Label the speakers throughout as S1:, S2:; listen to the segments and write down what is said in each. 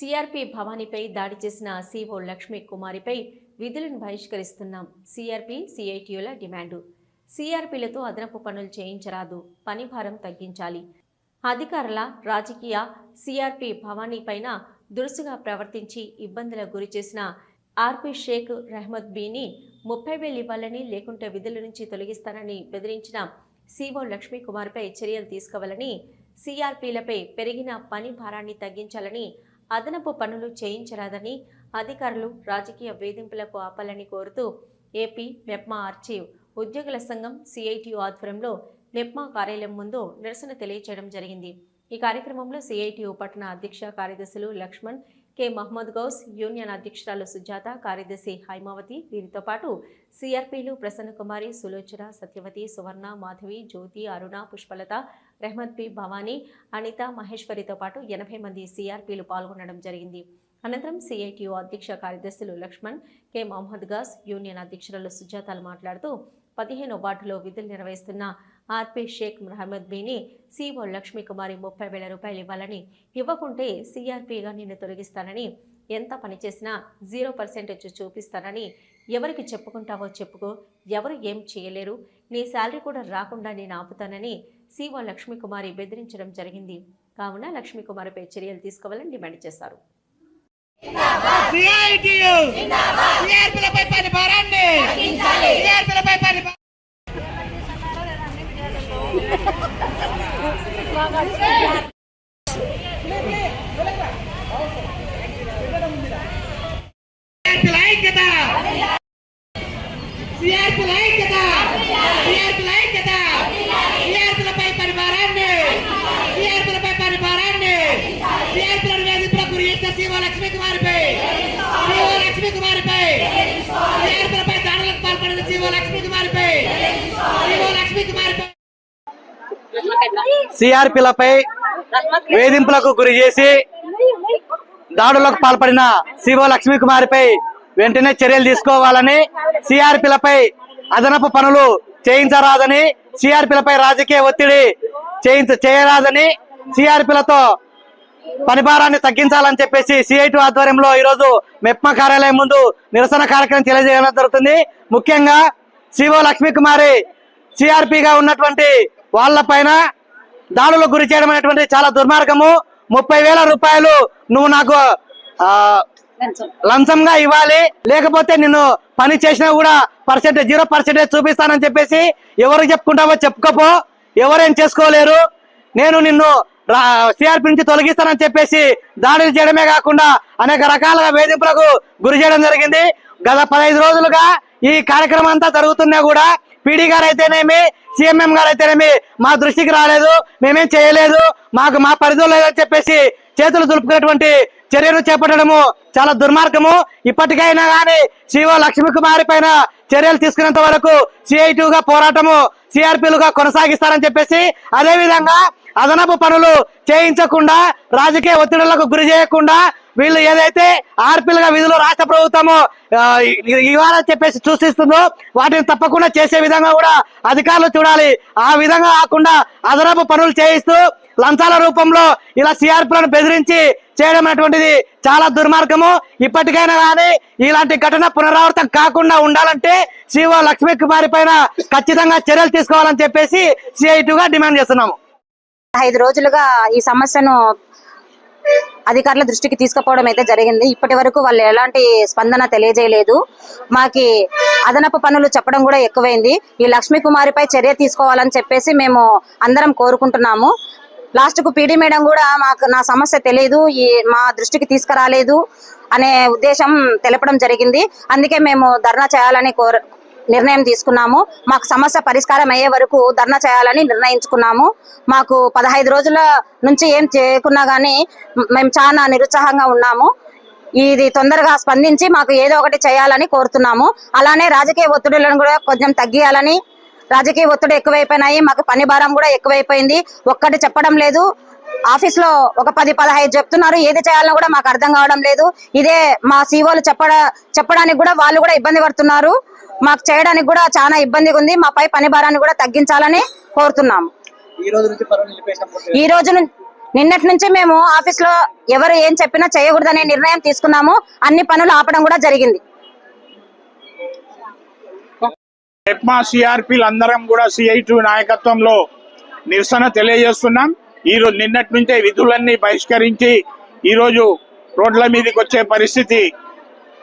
S1: CRP భవానీపై దాడి చేసిన CO Lakshmi కుమారిపై విధులను బహిష్కరిస్తున్నాం. CRP సిఐటియుల demand. సిఆర్పిలతో అదనపు పనులు చేయించరాదు. పని భారం తగ్గించాలి. అధికారుల రాజకీయ సిఆర్పి భవానీ పైన దురుసుగా ప్రవర్తించి ఇబ్బందులకు గురి చేసిన ఆర్పి షేక్ రెహమద్ బీని ముప్పై వేలు ఇవ్వాలని లేకుంటే విధుల నుంచి తొలగిస్తానని బెదిరించిన సిఓ లక్ష్మీ కుమార్పై చర్యలు తీసుకోవాలని సిఆర్పీలపై పెరిగిన పని భారాన్ని తగ్గించాలని అదనపు పనులు చేయించరాదని అధికారులు రాజకీయ వేధింపులకు ఆపాలని కోరుతూ ఏపీ మెప్మా ఆర్చీవ్ ఉద్యోగుల సంఘం సిఐటియు ఆధ్వర్యంలో మెప్మా కార్యాలయం ముందు నిరసన తెలియజేయడం జరిగింది. ఈ కార్యక్రమంలో సిఐటియు పట్టణ అధ్యక్ష కార్యదర్శులు లక్ష్మణ్ కె. మహమ్మద్ గౌస్ యూనియన్ అధ్యక్షురాలు సుజాత కార్యదర్శి హైమావతి. వీరితో పాటు సిఆర్పీలు ప్రసన్న కుమారి సులోచన సత్యవతి సువర్ణ మాధవి జ్యోతి అరుణ పుష్పలత రెహమద్ బి భవానీ అనిత మహేశ్వరితో పాటు ఎనభై మంది సిఆర్పీలు పాల్గొనడం జరిగింది. అనంతరం సిఐటియు అధ్యక్ష కార్యదర్శులు Lakshman K. Mohammed gas union అధ్యక్షురాలు సుజాతలు మాట్లాడుతూ పదిహేను వార్డులో విధులు నిర్వహిస్తున్న ఆర్పి షేక్ మహమ్మద్ బీని సిఓ లక్ష్మీ కుమారి ముప్పై వేల రూపాయలు ఇవ్వాలని ఇవ్వకుంటే సిఆర్పిగా నిన్ను తొలగిస్తానని ఎంత పని చేసినా జీరో పర్సెంటేజ్ చూపిస్తానని ఎవరికి చెప్పుకుంటావో చెప్పుకో ఎవరు ఏం చేయలేరు నీ శాలరీ కూడా రాకుండా నేను ఆపుతానని సీఓ లక్ష్మీకుమారి బెదిరించడం జరిగింది. కావున లక్ష్మీకుమారిపై చర్యలు తీసుకోవాలని డిమాండ్ చేశారు.
S2: సిఐటియు సిఆర్పిలపై పని భారాన్ని సిఆర్పిలపై పని భా- సిఆర్పిల ఐక్యత సిఆర్పిల ఐక్యత సిఆర్పిల ఐక్యత సిఆర్పిలపై పని భారాన్ని సిఆర్పిలపై పని భారాన్ని సిఆర్పిలను వేధింపులకు గురి చేసిన శివ లక్ష్మీ కుమారిపై శివ లక్ష్మీ కుమారిపై సిఆర్పిలపై దాడులకు పాల్పడిన జీవో లక్ష్మీ కుమారిపై శివ కుమారిపై
S3: సిఆర్పిలపై వేధింపులకు గురి చేసి దాడులకు పాల్పడిన సివో లక్ష్మీ కుమారిపై వెంటనే చర్యలు తీసుకోవాలని సిఆర్పిలపై అదనపు పనులు చేయించరాదని సిఆర్పిలపై రాజకీయ ఒత్తిడి చేయించ చేయరాదని సిఆర్పిలతో పనిభారాన్ని తగ్గించాలని చెప్పేసి సిఐటి ఆధ్వర్యంలో ఈరోజు మెప్మా కార్యాలయం ముందు నిరసన కార్యక్రమం తెలియజేయడం జరుగుతుంది. ముఖ్యంగా సిఓ లక్ష్మీ కుమారి సిఆర్పిగా ఉన్నటువంటి వాళ్ళ పైన దాడులకు గురి చేయడం అనేటువంటి చాలా దుర్మార్గము. ముప్పై వేల రూపాయలు నువ్వు నాకు లంచంగా ఇవ్వాలి. లేకపోతే నిన్ను పని చేసినా కూడా పర్సెంటేజ్ జీరో పర్సెంటేజ్ చూపిస్తానని చెప్పేసి ఎవరు చెప్పుకుంటావో చెప్పుకోపో. ఎవరేం చేసుకోలేరు. నేను నిన్ను సిఆర్పి నుంచి తొలగిస్తానని చెప్పేసి దాడులు చేయడమే కాకుండా అనేక రకాలుగా వేధింపులకు గురి చేయడం జరిగింది. గత పదహైదు రోజులుగా ఈ కార్యక్రమం అంతా జరుగుతున్నా కూడా పీడీ గారు అయితేనేమి సిఎంఎం గారు అయితేనేమి మా దృష్టికి రాలేదు మేమేం చేయలేదు మాకు మా పరిధిలో లేదని చెప్పేసి చేతులు దులుపుకున్నటువంటి చర్యలు చేపట్టడము చాలా దుర్మార్గము. ఇప్పటికైనా గాని సిఓ లక్ష్మీ కుమారి పైన చర్యలు తీసుకునేంత వరకు సిఐటిగా పోరాటము సిఆర్పీలుగా కొనసాగిస్తారని చెప్పేసి అదేవిధంగా అదనపు పనులు చేయించకుండా రాజకీయ ఒత్తిడులకు గురి చేయకుండా వీళ్ళు ఏదైతే ఆర్పీలుగా విధులు రాష్ట్ర ప్రభుత్వము ఇవాళ చెప్పేసి సూచిస్తుందో వాటిని తప్పకుండా చేసే విధంగా కూడా అధికారులు చూడాలి. ఆ విధంగా కాకుండా అదనపు పనులు చేయిస్తూ లంచాల రూపంలో ఇలా సిఆర్పీలను బెదిరించి చేయడం అనేటువంటిది చాలా దుర్మార్గము. ఇప్పటికైనా కానీ ఇలాంటి ఘటన పునరావృతం కాకుండా ఉండాలంటే సిఓ లక్ష్మీ కుమారి పైన ఖచ్చితంగా చర్యలు తీసుకోవాలని చెప్పేసి సిఐటిగా డిమాండ్ చేస్తున్నాము.
S4: ఐదు రోజులుగా ఈ సమస్యను అధికారుల దృష్టికి తీసుకుపోవడం అయితే జరిగింది. ఇప్పటి వరకు వాళ్ళు ఎలాంటి స్పందన తెలియజేయలేదు. మాకి అదనపు పనులు చెప్పడం కూడా ఎక్కువైంది. ఈ లక్ష్మీ కుమారిపై చర్య తీసుకోవాలని చెప్పేసి మేము అందరం కోరుకుంటున్నాము. లాస్ట్కు పీడీ మేడం కూడా మాకు నా సమస్య తెలియదు ఈ మా దృష్టికి తీసుకురాలేదు అనే ఉద్దేశం తెలపడం జరిగింది. అందుకే మేము ధర్నా చేయాలని కోర నిర్ణయం తీసుకున్నాము. మాకు సమస్య పరిష్కారం అయ్యే వరకు ధర్నా చేయాలని నిర్ణయించుకున్నాము. మాకు పదహైదు రోజుల నుంచి ఏం చేయకున్నా గానీ మేము చాలా నిరుత్సాహంగా ఉన్నాము. ఇది తొందరగా స్పందించి మాకు ఏదో ఒకటి చేయాలని కోరుతున్నాము. అలానే రాజకీయ ఒత్తిడులను కూడా కొంచెం తగ్గియాలని రాజకీయ ఒత్తిడి ఎక్కువైపోయినాయి మాకు పని భారం కూడా ఎక్కువైపోయింది. ఒక్కటి చెప్పడం లేదు. ఆఫీస్లో ఒక పది పదహైదు చెప్తున్నారు. ఏది చేయాలని కూడా మాకు అర్థం కావడం లేదు. ఇదే మా సీఓలు చెప్పడ చెప్పడానికి కూడా వాళ్ళు కూడా ఇబ్బంది పడుతున్నారు. మాకు చేయడానికి కూడా చాలా ఇబ్బందిగా ఉంది. మాపై పని భారాన్ని కూడా తగ్గించాలని కోరుతున్నాము.
S3: ఈ రోజు
S4: నిన్నటి నుంచే మేము ఆఫీస్లో ఎవరు ఏం చెప్పినా చేయకూడదనే నిర్ణయం తీసుకున్నాము. అన్ని పనులు ఆపడం కూడా జరిగింది.
S5: ఎప్మా సిఆర్పీలు అందరం కూడా సిఐటి నాయకత్వంలో నిరసన తెలియజేస్తున్నాం. ఈ రోజు నిన్నటి నుంచే విధులన్నీ బహిష్కరించి ఈ రోజు రోడ్ల మీదకి వచ్చే పరిస్థితి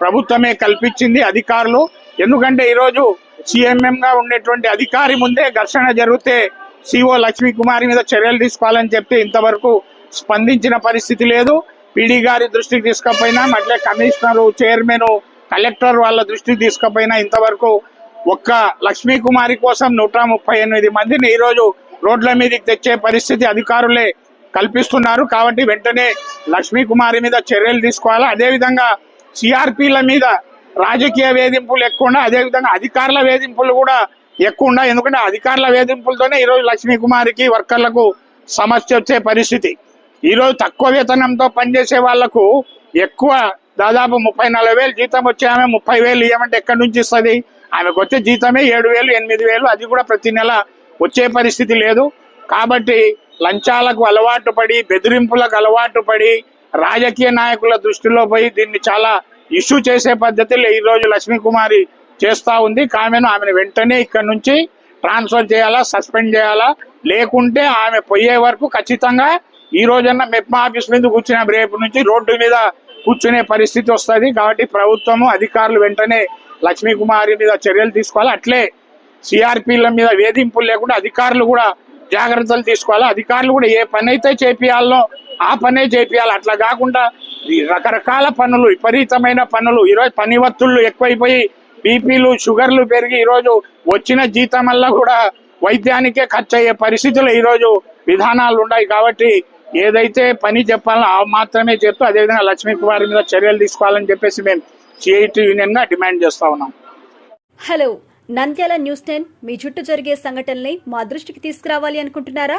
S5: ప్రభుత్వమే కల్పించింది అధికారులు. ఎందుకంటే ఈరోజు సీఎంఎం గా ఉండేటువంటి అధికారి ముందే ఘర్షణ జరిగితే సిఓ లక్ష్మీ కుమారి మీద చర్యలు తీసుకోవాలని చెప్తే ఇంతవరకు స్పందించిన పరిస్థితి లేదు. పీడీ గారి దృష్టికి తీసుకపోయినా అట్లే కమిషనర్ చైర్మన్ కలెక్టర్ వాళ్ళ దృష్టికి తీసుకపోయినా ఇంతవరకు ఒక్క లక్ష్మీ కుమారి కోసం నూట ముప్పై ఎనిమిది మందిని ఈరోజు రోడ్ల మీదకి తెచ్చే పరిస్థితి అధికారులే కల్పిస్తున్నారు. కాబట్టి వెంటనే లక్ష్మీ కుమారి మీద చర్యలు తీసుకోవాలా? అదేవిధంగా సిఆర్పీల మీద రాజకీయ వేధింపులు ఎక్కువ అదేవిధంగా అధికారుల వేధింపులు కూడా ఎక్కువ ఉన్నాయి ఎందుకంటే అధికారుల వేధింపులతోనే ఈరోజు లక్ష్మీ కుమారికి వర్కర్లకు సమస్య వచ్చే పరిస్థితి. ఈరోజు తక్కువ వేతనంతో పనిచేసే వాళ్ళకు ఎక్కువ దాదాపు ముప్పై నలభై వేలు జీతం వచ్చే ఆమె ముప్పై వేలు ఇవ్వమంటే ఎక్కడి నుంచి ఇస్తుంది? ఆమెకు వచ్చే జీతమే ఏడు వేలు ఎనిమిది వేలు అది కూడా ప్రతి నెల వచ్చే పరిస్థితి లేదు. కాబట్టి లంచాలకు అలవాటు పడి బెదిరింపులకు అలవాటు పడి రాజకీయ నాయకుల దృష్టిలో పోయి దీన్ని చాలా ఇష్యూ చేసే పద్ధతిలో ఈ రోజు లక్ష్మీ కుమారి చేస్తా ఉంది. కామెను ఆమెను వెంటనే ఇక్కడ నుంచి ట్రాన్స్ఫర్ చేయాలా సస్పెండ్ చేయాలా? లేకుంటే ఆమె పోయే వరకు ఖచ్చితంగా ఈ రోజన్నా మెప్మా ఆఫీస్ మీద కూర్చున్న రేపు నుంచి రోడ్డు మీద కూర్చునే పరిస్థితి వస్తుంది. కాబట్టి ప్రభుత్వము అధికారులు వెంటనే లక్ష్మీ కుమారి మీద చర్యలు తీసుకోవాలి. అట్లే సిఆర్పీల మీద వేధింపులు లేకుండా అధికారులు కూడా జాగ్రత్తలు తీసుకోవాలి. అధికారులు కూడా ఏ పని అయితే చేపియాలనో ఆ పనే చేపియాలి. అట్లా కాకుండా ఈ రకరకాల పనులు విపరీతమైన పనులు. ఈరోజు పని ఒత్తుళ్ళు ఎక్కువైపోయి బీపీలు షుగర్లు పెరిగి ఈరోజు వచ్చిన జీతం వల్ల కూడా వైద్యానికే ఖర్చు అయ్యే పరిస్థితులు ఈరోజు విధానాలు ఉన్నాయి కాబట్టి ఏదైతే పని చెప్పాలో ఆ మాత్రమే చెప్తూ అదేవిధంగా లక్ష్మీ కుమార్ మీద చర్యలు తీసుకోవాలని చెప్పేసి మేము సిఐటి యూనియన్గా డిమాండ్ చేస్తా ఉన్నాం.
S6: హలో నంద్యాల న్యూస్ టెన్ మీ చుట్టూ జరిగే సంఘటనల్ని మా దృష్టికి తీసుకురావాలి అనుకుంటున్నారా?